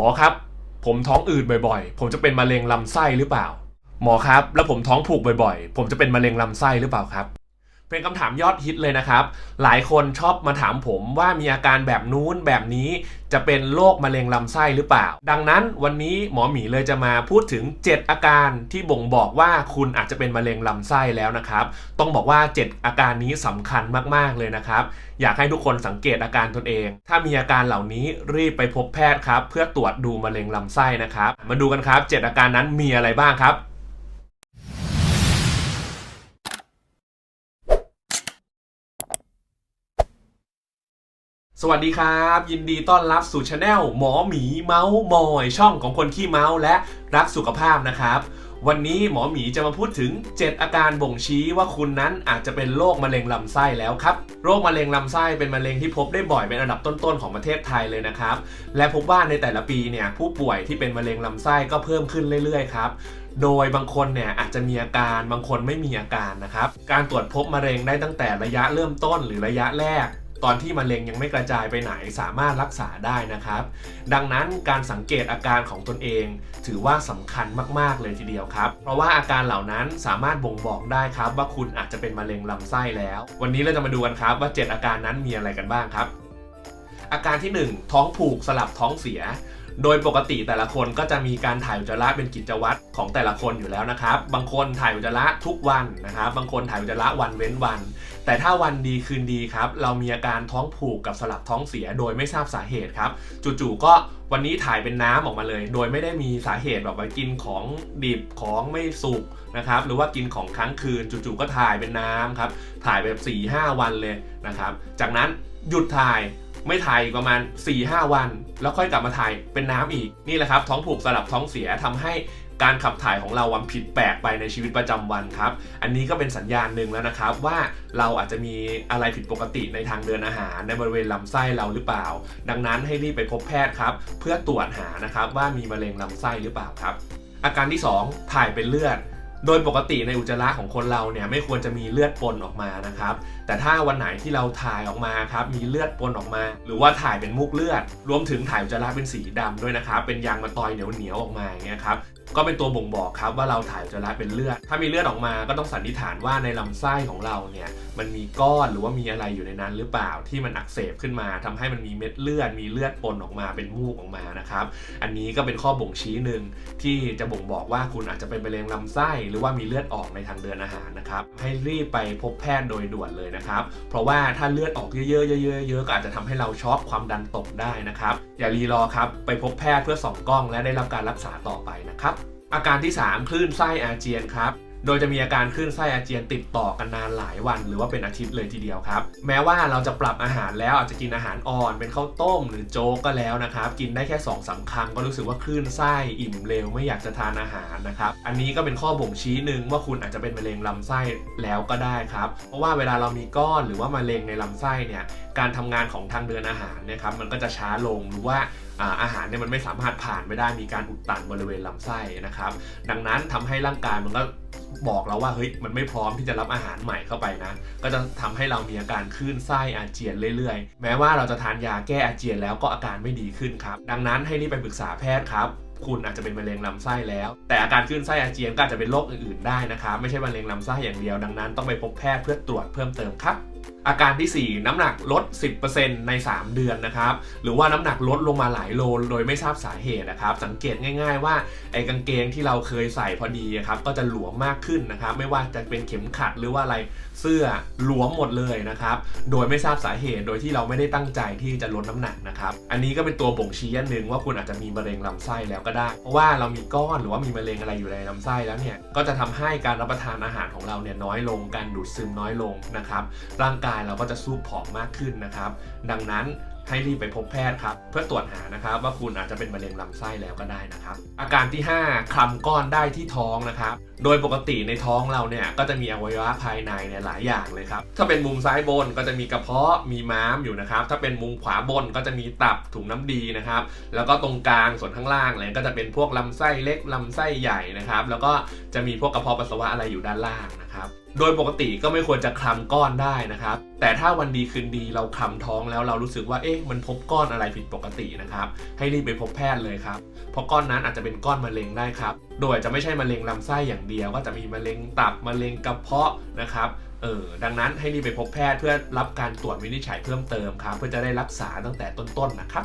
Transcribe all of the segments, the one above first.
มอครับ ผมท้องอืดบ่อยๆ ผมจะเป็นมะเร็งลำไส้หรือเปล่า หมอครับ แล้วผมท้องผูกบ่อยๆ ผมจะเป็นมะเร็งลำไส้หรือเปล่าครับ เป็นคำถามยอดฮิตเลยนะครับ หลายคนชอบมาถามผมว่ามีอาการแบบนู้นแบบนี้จะเป็นโรคมะเร็งลำไส้หรือเปล่า ดังนั้นวันนี้หมอหมีเลยจะมาพูดถึง 7 อาการที่บ่งบอกว่าคุณอาจจะเป็นมะเร็งลำไส้แล้วนะครับ ต้องบอกว่า 7 อาการนี้สำคัญมากๆเลยนะครับ อยากให้ทุกคนสังเกตอาการตนเอง ถ้ามีอาการเหล่านี้รีบไปพบแพทย์ครับ เพื่อตรวจดูมะเร็งลำไส้นะครับ มาดูกันครับ 7 อาการนั้นมีอะไรบ้างครับ สวัสดีครับ ยินดีต้อนรับสู่ช anel หมอหมีเมาส์มอยช่องของคนขี้เมาส์และรักสุขภาพนะครับ วันนี้หมอหมีจะมาพูดถึง 7 อาการบ่งชี้ว่าคุณนั้นอาจจะเป็นโรคมะเร็งลำไส้แล้วครับ โรคมะเร็งลำไส้เป็นมะเร็งที่พบได้บ่อยเป็นอันดับต้นๆของประเทศไทยเลยนะครับ และพบว่าในแต่ละปีเนี่ยผู้ป่วยที่เป็นมะเร็งลำไส้ก็เพิ่มขึ้นเรื่อยๆครับโดยบางคนเนี่ยอาจจะมีอาการบางคนไม่มีอาการนะครับ การตรวจพบมะเร็งได้ตั้งแต่ระยะเริ่มต้นหรือระยะแรก ตอนที่มะเร็งยังไม่กระจายไปไหนสามารถรักษาได้นะครับ ดังนั้นการสังเกตอาการของตนเอง ถือว่าสำคัญมาก ๆ เลยทีเดียวครับ เพราะว่าอาการเหล่านั้นสามารถบ่งบอกได้ครับว่าคุณอาจจะเป็นมะเร็งลำไส้แล้ว วันนี้เราจะมาดูกันครับว่า 7 อาการนั้นมีอะไรกันบ้างครับ อาการที่ 1 ท้องผูกสลับท้องเสีย โดยปกติแต่ละคนก็จะมีการถ่ายอุจจาระเป็นกิจวัตรของแต่ละคนอยู่แล้วนะครับ บางคนถ่ายอุจจาระทุกวันนะครับ บางคนถ่ายอุจจาระวันเว้นวัน แต่ถ้าวันดีคืนดีครับ เรามีอาการท้องผูกกับสลับท้องเสียโดยไม่ทราบสาเหตุครับ จู่ๆก็วันนี้ถ่ายเป็นน้ำออกมาเลย โดยไม่ได้มีสาเหตุแบบว่ากินของดิบของไม่สุกนะครับ หรือว่ากินของค้างคืนจู่ๆก็ถ่ายเป็นน้ำครับ ถ่ายแบบ4ี่ห้าวันเลยนะครับ จากนั้นหยุดถ่าย ไม่ถ่ายอีกประมาณ 4-5 วัน แล้วค่อยกลับมาถ่ายเป็นน้ำอีกนี่แหละครับท้องผูกสลับท้องเสียทำให้การขับถ่ายของเราวันผิดแปลกไปในชีวิตประจำวันครับ อันนี้ก็เป็นสัญญาณหนึ่งแล้วนะครับว่าเราอาจจะมีอะไรผิดปกติในทางเดินอาหาร ในบริเวณลำไส้เราหรือเปล่า ดังนั้นให้รีบไปพบแพทย์ครับ เพื่อตรวจหานะครับว่ามีมะเร็งลำไส้หรือเปล่าครับ อาการที่ 2 ถ่ายเป็นเลือด โดยปกติในอุจจาระของคนเราเนี่ยไม่ควรจะมีเลือดปนออกมานะครับ แต่ถ้าวันไหนที่เราถ่ายออกมาครับมีเลือดปนออกมา หรือว่าถ่ายเป็นมุกเลือด รวมถึงถ่ายอุจจาระเป็นสีดำด้วยนะครับเป็นยางมะตอยเหนียวเหนียวๆออกมาอย่างเงี้ยครับก็เป็นตัวบ่งบอกครับว่าเราถ่ายอุจจาระเป็นเลือด ถ้ามีเลือดออกมาก็ต้องสันนิษฐานว่าในลำไส้ของเราเนี่ยมันมีก้อนหรือว่ามีอะไรอยู่ในนั้นหรือเปล่าที่มันอักเสบขึ้นมาทำให้มันมีเม็ดเลือด มีเลือดปนออกมาเป็นมูกออกมานะครับ อันนี้ก็เป็นข้อบ่งชี้หนึ่งที่จะบ่งบอกว่าคุณอาจจะเป็นมะเร็งลำไส้หรือว่ามีเลือดออกในทางเดินอาหารนะครับให้รีบไปพบแพทย์โดยด่วนเลยนะครับเพราะว่าถ้าเลือดออกเยอะๆเยอะๆเยอะก็อาจจะทำให้เราช็อกความดันตกได้นะครับอย่ารีรอครับไปพบแพทย์เพื่อส่องกล้อง และได้รับการรักษาต่อไปนะครับอาการที่ 3 คลื่นไส้อาเจียนครับ โดยจะมีอาการคลื่นไส้อาเจียนติดต่อกันนานหลายวัน หรือว่าเป็นอาทิตย์เลยทีเดียวครับ แม้ว่าเราจะปรับอาหารแล้วอาจจะกินอาหารอ่อนเป็นข้าวต้มหรือโจ๊กก็แล้วนะครับ กินได้แค่2อสาคำก็รู้สึกว่าคลื่นไส้อิ่มเร็วไม่อยากจะทานอาหารนะครับอันนี้ก็เป็นข้อบ่งชี้หนึ่งว่าคุณอาจจะเป็นมะเร็งลำไส้แล้วก็ได้ครับ เพราะว่าเวลาเรามีก้อนหรือว่ามะเร็งในลำไส้เนี่ยการทำงานของทางเดินอาหารนี่ยครับมันก็จะช้าลงหรือว่าอาหารเนี่ยมันไม่สามารถผ่านไปได้มีการอุดตันบริเวณลำไส้นะครับ ดังนั้นทำให้ร่างกายมันก็บอกเราว่าเฮ้ยมันไม่พร้อมที่จะรับอาหารใหม่เข้าไปนะ ก็จะทำให้เรามีอาการคลื่นไส้อาเจียนเรื่อยๆ แม้ว่าเราจะทานยาแก้อาเจียนแล้วก็อาการไม่ดีขึ้นครับ ดังนั้นให้รีบไปปรึกษาแพทย์ครับคุณอาจจะเป็นมะเร็งลำไส้แล้ว แต่อาการคลื่นไส้อาเจียนก็อาจจะเป็นโรคอื่นๆได้นะครับไม่ใช่มะเร็งลำไส้อย่างเดียวดังนั้นต้องไปพบแพทย์เพื่อตรวจเพิ่มเติมครับ อาการที่ 4 น้ำหนักลด 10%ใน 3 เดือนนะครับ หรือว่าน้ำหนักลดลงมาหลายโลโดยไม่ทราบสาเหตุนะครับ สังเกตง่าย ๆ ว่าไอ้กางเกงที่เราเคยใส่พอดีครับก็จะหลวมมากขึ้นนะครับ ไม่ว่าจะเป็นเข็มขัดหรือว่าอะไรเสื้อหลวมหมดเลยนะครับ โดยไม่ทราบสาเหตุโดยที่เราไม่ได้ตั้งใจที่จะลดน้ำหนักนะครับ อันนี้ก็เป็นตัวบ่งชี้อันหนึ่งว่าคุณอาจจะมีมะเร็งลำไส้แล้วก็ได้ เพราะว่าเรามีก้อนหรือว่ามีมะเร็งอะไรอยู่ในลำไส้แล้วเนี่ยก็จะทำให้การรับประทานอาหารของเราเนี่ยน้อยลงการดูดซึมน้อยลงนะครับร่างกายเราก็จะสู้ผอมมากขึ้นนะครับ ดังนั้นให้รีบไปพบแพทย์ครับ เพื่อตรวจหานะครับ ว่าคุณอาจจะเป็นมะเร็งลำไส้แล้วก็ได้นะครับ อาการที่ 5คลำก้อนได้ที่ท้องนะครับ โดยปกติในท้องเราเนี่ยก็จะมีอวัยวะภายในเนี่ยหลายอย่างเลยครับ ถ้าเป็นมุมซ้ายบนก็จะมีกระเพาะมีม้ามอยู่นะครับ ถ้าเป็นมุมขวาบนก็จะมีตับถุงน้ำดีนะครับ แล้วก็ตรงกลางส่วนข้างล่างเลยก็จะเป็นพวกลำไส้เล็กลำไส้ใหญ่นะครับ แล้วก็จะมีพวกกระเพาะปัสสาวะอะไรอยู่ด้านล่างนะครับ โดยปกติก็ไม่ควรจะคลำก้อนได้นะครับ แต่ถ้าวันดีคืนดีเราคลำท้องแล้วเรารู้สึกว่าเอ๊ะมันพบก้อนอะไรผิดปกตินะครับ ให้รีบไปพบแพทย์เลยครับ เพราะก้อนนั้นอาจจะเป็นก้อนมะเร็งได้ครับ โดยจะไม่ใช่มะเร็งลำไส้อย่างเดียว ก็จะมีมะเร็งตับมะเร็งกระเพาะนะครับเออดังนั้นให้รีบไปพบแพทย์เพื่อรับการตรวจวินิจฉัยเพิ่มเติมครับ เพื่อจะได้รักษาตั้งแต่ต้นๆนะครับ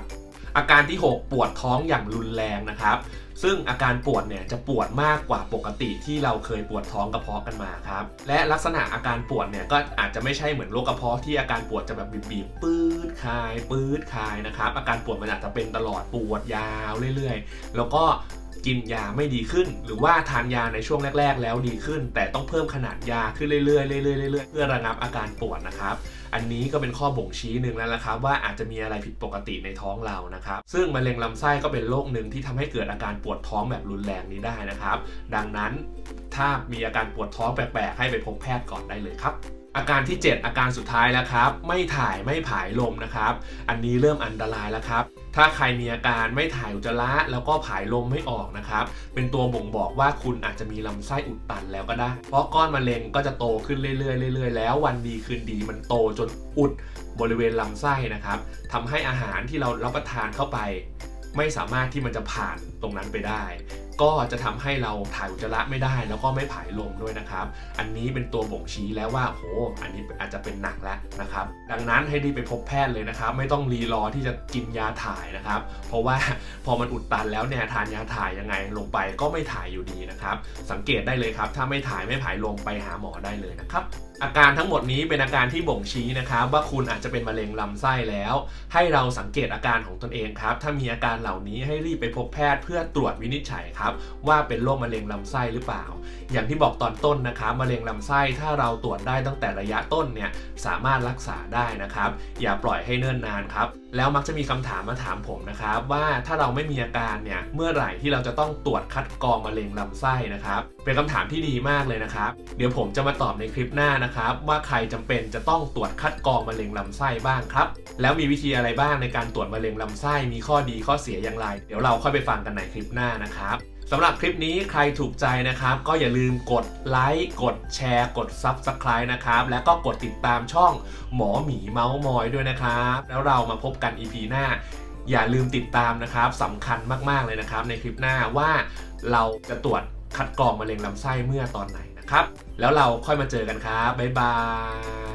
อาการที่ 6 ปวดท้องอย่างรุนแรงนะครับ ซึ่งอาการปวดเนี่ยจะปวดมากกว่าปกติที่เราเคยปวดท้องกระเพาะกันมาครับ และลักษณะอาการปวดเนี่ยก็อาจจะไม่ใช่เหมือนโรคกระเพาะที่อาการปวดจะแบบบีบๆปื๊ดคลายปื๊ดคลายนะครับ อาการปวดมันอาจจะเป็นตลอดปวดยาวเรื่อยๆ แล้วก็กินยาไม่ดีขึ้น หรือว่าทานยาในช่วงแรก ๆ แล้วดีขึ้น แต่ต้องเพิ่มขนาดยาขึ้นเรื่อยๆเรื่อยๆเรื่อยๆเพื่อระงับอาการปวดนะครับ อันนี้ก็เป็นข้อบ่งชี้หนึ่งแล้วละครับว่าอาจจะมีอะไรผิดปกติในท้องเรานะครับ ซึ่งมะเร็งลำไส้ก็เป็นโรคหนึ่งที่ทำให้เกิดอาการปวดท้องแบบรุนแรงนี้ได้นะครับ ดังนั้นถ้ามีอาการปวดท้องแปลกๆให้ไปพบแพทย์ก่อนได้เลยครับ อาการที่ 7 อาการสุดท้ายแล้วครับ ไม่ถ่ายไม่ผายลมนะครับ อันนี้เริ่มอันตรายแล้วครับ ถ้าใครมีอาการไม่ถ่ายอุจจาระแล้วก็ผายลมไม่ออกนะครับ เป็นตัวบ่งบอกว่าคุณอาจจะมีลำไส้อุดตันแล้วก็ได้ เพราะก้อนมะเร็งก็จะโตขึ้นเรื่อยๆเรื่อยๆแล้ววันดีคืนดีมันโตจนอุดบริเวณลำไส้นะครับทำให้อาหารที่เรารับประทานเข้าไป ไม่สามารถที่มันจะผ่านตรงนั้นไปได้ ก็จะทำให้เราถ่ายอุจจาระไม่ได้ แล้วก็ไม่ผายลมด้วยนะครับ อันนี้เป็นตัวบ่งชี้แล้วว่าโหอันนี้อาจจะเป็นหนักแล้วนะครับ ดังนั้นให้รีบไปพบแพทย์เลยนะครับ ไม่ต้องรีรอที่จะกินยาถ่ายนะครับ เพราะว่าพอมันอุดตันแล้วเนี่ยทานยาถ่ายยังไงลงไปก็ไม่ถ่ายอยู่ดีนะครับ สังเกตได้เลยครับ ถ้าไม่ถ่ายไม่ผายลมไปหาหมอได้เลยนะครับอาการทั้งหมดนี้เป็นอาการที่บ่งชี้นะครับว่าคุณอาจจะเป็นมะเร็งลำไส้แล้ว ให้เราสังเกตอาการของตนเองครับ ถ้ามีอาการเหล่านี้ให้รีบไปพบแพทย์เพื่อตรวจวินิจฉัยครับว่าเป็นโรคมะเร็งลำไส้หรือเปล่า อย่างที่บอกตอนต้นนะครับมะเร็งลำไส้ถ้าเราตรวจได้ตั้งแต่ระยะต้นเนี่ยสามารถรักษาได้นะครับ อย่าปล่อยให้เนิ่นนานครับแล้วมักจะมีคำถามมาถามผมนะครับว่าถ้าเราไม่มีอาการเนี่ยเมื่อไหร่ที่เราจะต้องตรวจคัดกรองมะเร็งลำไส้นะครับเป็นคำถามที่ดีมากเลยนะครับ เดี๋ยวผมจะมาตอบในคลิปหน้านะครับ ว่าใครจำเป็นจะต้องตรวจคัดกรองมะเร็งลำไส้บ้างครับแล้วมีวิธีอะไรบ้างในการตรวจมะเร็งลำไส้มีข้อดีข้อเสียอย่างไร เดี๋ยวเราค่อยไปฟังกันในคลิปหน้านะครับ สำหรับคลิปนี้ใครถูกใจนะครับ ก็อย่าลืมกดไลค์กดแชร์ กด Subscribe นะครับ แล้วก็กดติดตามช่องหมอหมีเมาส์มอยด้วยนะครับ แล้วเรามาพบกัน EP หน้า อย่าลืมติดตามนะครับสำคัญมากๆเลยนะครับ ในคลิปหน้าว่าเราจะตรวจคัดกรองมะเร็งลำไส้เมื่อตอนไหนนะครับ แล้วเราค่อยมาเจอกันครับบ๊ายบาย